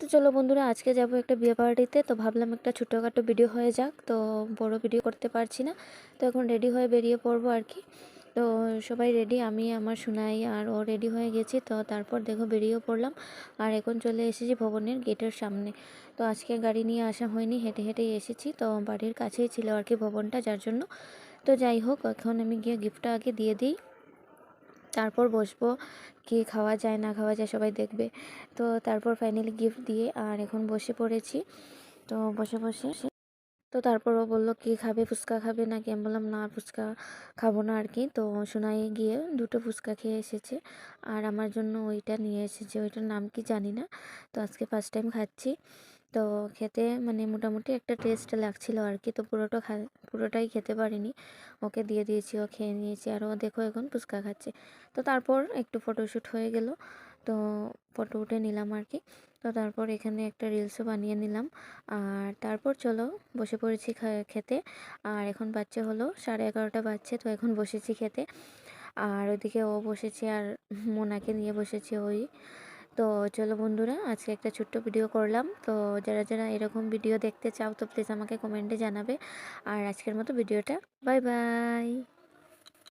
তো চলো বন্ধুরা, আজকে যাব একটা বিয়ে পার্টিতে। তো ভাবলাম একটা ছোটোখাটো ভিডিও হয়ে যাক। তো বড় ভিডিও করতে পারছি না। তো এখন রেডি হয়ে বেরিয়ে পড়ব আর কি। তো সবাই রেডি আমি, আমার, সোনাই আর ও রেডি হয়ে গেছি। তো তারপর দেখো বেরিয়েও পড়লাম। আর এখন চলে এসেছি ভবনের গেটের সামনে। তো আজকে গাড়ি নিয়ে আসা হয়নি, হেঁটে হেঁটেই এসেছি। তো বাড়ির কাছেই ছিল আর কি ভবনটা, যার জন্য। তো যাই হোক, এখন আমি গিয়ে গিফটটা আগে দিয়ে দিই। তারপর বসবো। কি খাওয়া যায়, না খাওয়া যায় সবাই দেখবে। তো তারপর ফাইনালি গিফট দিয়ে আর এখন বসে পড়েছি। তো বসে বসে তো তারপর ও বলল, কি খাবে, ফুচকা খাবে? নাকি আমি বললাম, না, ফুচকা খাব না আর কি তো শোনাই গিয়ে দুটো ফুচকা খেয়ে এসেছে। আর আমার জন্য ওইটা নিয়ে এসেছে। ওইটার নাম কি জানি না। তো আজকে ফার্স্ট টাইম খাচ্ছি। তো খেতে মানে মোটামুটি একটা টেস্ট লাগছিল আর কি তো পুরোটা খা, পুরোটাই খেতে পারিনি। ওকে দিয়ে দিয়েছি, ও খেয়ে নিয়েছি। আর ও দেখো এখন ফুচকা খাচ্ছে। তো তারপর একটু ফটোশ্যুট হয়ে গেল। তো ফটো উঠে নিলাম আর কি তো তারপর এখানে একটা রিলসও বানিয়ে নিলাম। আর তারপর চলো বসে পড়েছি খেতে। আর এখন বাচ্চা হলো সাড়ে এগারোটা বাজছে, তো এখন বসেছি খেতে। আর ওইদিকে ও বসেছে আর মোনাকে নিয়ে বসেছে ওই তো চলো বন্ধুরা, আজকে একটা ছোট্ট ভিডিও করলাম। তো যারা যারা এরকম ভিডিও দেখতে চাও, তো প্লিজ আমাকে কমেন্টে জানাবে। আর আজকের মতো ভিডিওটা বাই বাই